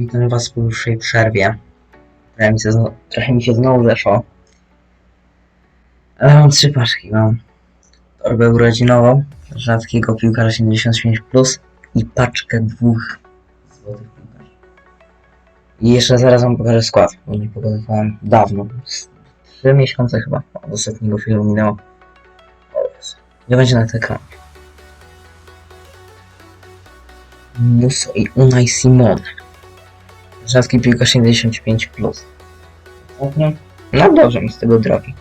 Witam was po dłuższej przerwie. Trochę mi się, zno- trochę mi się znowu zeszło. Ale mam trzy paczki. Mam torbę urodzinową, rzadkiego piłkarza 75+, plus i paczkę dwóch złotych piłkarzy. I jeszcze zaraz wam pokażę skład, bo nie pokazywałem dawno. Trzy miesiące chyba od ostatniego filmu minęło. Nie będzie na ekranie. Muso i Unai Simon. Rzadki piłkarz 75+. Plus. Ostatnio? No dobrze mi z tego drogi.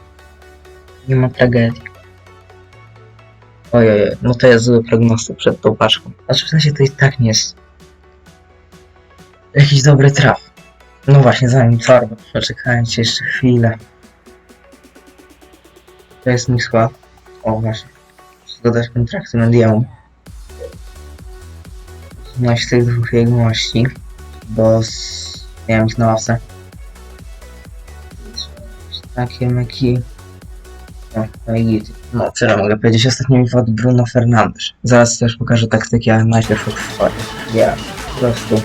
Nie ma tragedii. Ojej, no to jest zły prognostyk przed tą paczką. Znaczy w sensie to i tak nie jest jakiś dobry traf. No właśnie, zanim torba. Poczekajcie jeszcze chwilę. To jest mój skład. O właśnie. Dodać kontrakty Mendiemu. No z tych dwóch jegomości. Bo z... miałem ich na ławce. Takie meki. No, no i. No, co mogę powiedzieć? Ostatnio mi wpadł Bruno Fernandes. Zaraz też pokażę taktykę, ale najpierw wpadł. Ja, po prostu.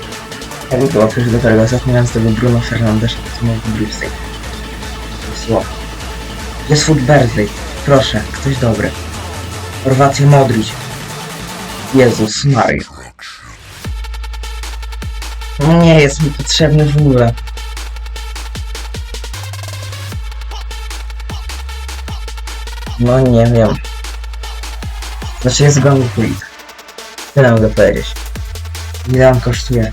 Jakby było coś do tego, ostatnio miałem z tego Bruno Fernandes, to mógł Brewstek. Słowo. Jest food birthday. Proszę, ktoś dobry. Chorwacja Modric. Jezus Mario. Nie jest mi potrzebny w ogóle. No nie wiem. Znaczy jest gong quick. Tyle mogę powiedzieć. Ile on kosztuje?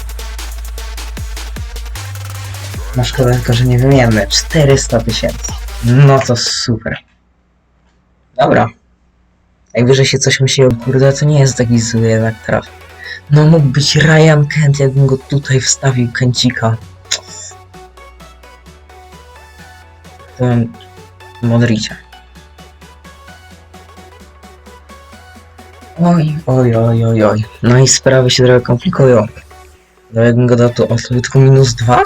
Na szkoda tylko, że nie wymienny. 400 tysięcy. No to super. Dobra. Najwyżej się coś musi... Kurde, to nie jest taki zły jednak traf. No mógł być Ryan Kent, jakbym go tutaj wstawił, Kęcika. To Modricia. Oj, oj, oj, oj, oj. No i sprawy się trochę komplikują. No jakbym go dał to o sobie tylko minus dwa?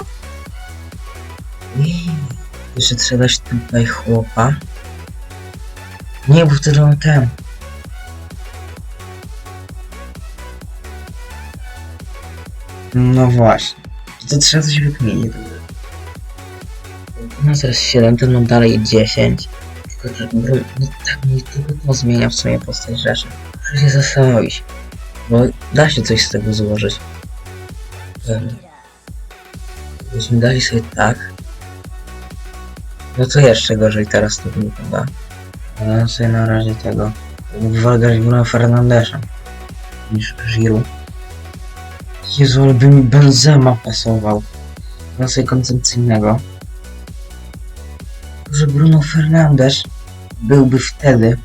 Jeszcze trzeba dać tutaj chłopa. Nie, bo wtedy mam ten. No właśnie. To trzeba coś wykminić. No teraz 7, ten mam dalej 10. Tylko, że no, tak mi tylko to zmienia w sumie postać rzeczy. Muszę się zastanowić. Bo da się coś z tego złożyć. Gdybyśmy dali sobie tak. No to jeszcze gorzej teraz to wygląda. Ale sobie na razie tego. Uwaga, Bruno Fernandesza. Niż Giroud. Jezu, ale by mi Benzema pasował. Sobie koncepcyjnego. Że Bruno Fernandes byłby wtedy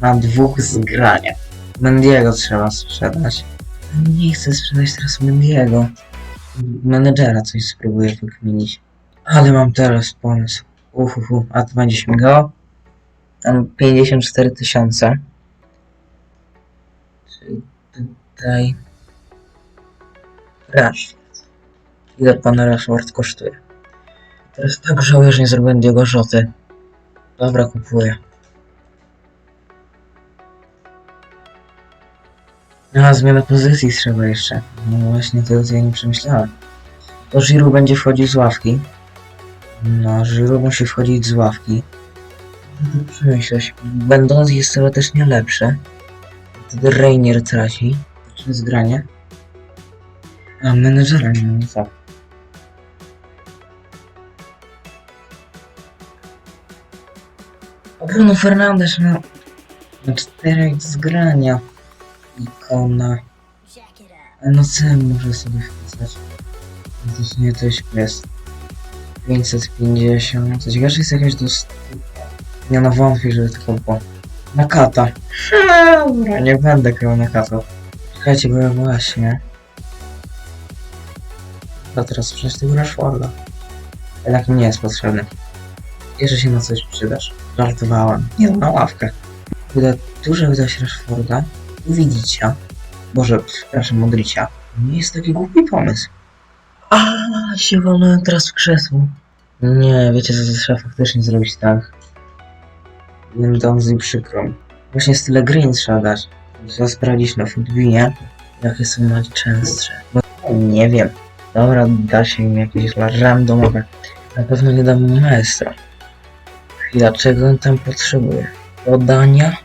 na dwóch zgraniach. Mendiego trzeba sprzedać. Nie chcę sprzedać teraz Mendiego. Menedżera coś spróbuję wykminić. Ale mam teraz pomysł. Uhuhu, a to będzie śmigało? Tam 54 tysiące. Czyli tutaj... Rashford. Ile pan Rashford kosztuje? Teraz tak żałuję, że nie zrobiłem Diego Rzoty. Dobra, kupuję. A, zmiana pozycji trzeba jeszcze. No właśnie, tego ja nie przemyślałem. To Giroud będzie wchodził z ławki. No, Giroud musi wchodzić z ławki. Przemyśleć. Będąc jest teoretycznie lepsze. Wtedy Rainier traci. Zaczyna zgranie. A menedżera nie mam. O, Bruno Fernandes no. Na czterech zgrania. Ikona. No co muszę sobie wpisać? To nie to jest 550. Coś ciekawe, jest jakaś do Nie no wątpię, żeby tylko było. Na kata. Dobra, nie będę grał na kata. Czekajcie, bo ja właśnie. A teraz przecież tego Rashforda. Jednak mi nie jest potrzebny. Jeszcze się na coś przydasz. Żartowałem. Nie no, na ławkę. Wyda, dużo wydać Rashforda. Widzicia. Boże, przepraszam, Modricia. Nie jest taki głupi pomysł. A, się wolnąłem teraz w krzesło. Nie, wiecie co, to trzeba faktycznie zrobić tak. Będą z nim przykro. Właśnie style green trzeba dać. Trzeba sprawdzić na futbinie, jakie są najczęstsze. Bo nie wiem. Dobra, da się im jakieś randomowe. Na pewno nie dam mu maestro. Chwila, czego on tam potrzebuje? Podania?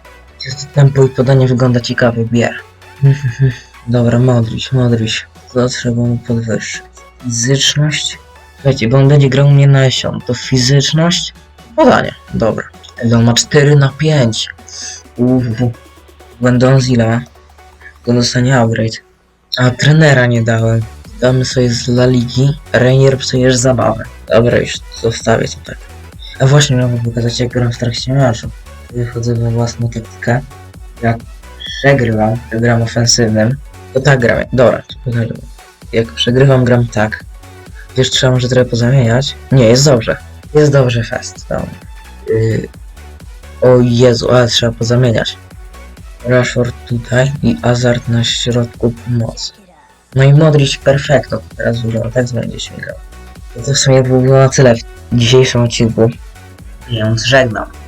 Jest tempo i podanie wygląda ciekawie, bier. Dobra, modlić, modlić. Co trzeba mu podwyższyć? Fizyczność? Słuchajcie, bo on będzie grał mnie na Esion. To fizyczność? Podanie, dobra. Ale ma 4 na 5. Uuu. Będą z ile? To dostanie upgrade. A trenera nie dałem. Damy sobie z La Ligi. Rainier psujesz zabawę. Dobra, już zostawię to tak. A właśnie miałem pokazać jak gram w trakcie meczu. Wychodzę we własną taktykę. Jak przegrywam, to gram ofensywnym. To tak gram. Dobra. Jak przegrywam, gram tak. Wiesz, trzeba może trochę pozamieniać. Nie, jest dobrze. Jest dobrze fest. Dobra. Yy... O Jezu, ale trzeba pozamieniać. Rashford tutaj i Azard na środku pomocy. No i Modric perfekto teraz wygląda, tak będzie śmigał. To w sumie było na tyle w dzisiejszym odcinku. Ja żegnam.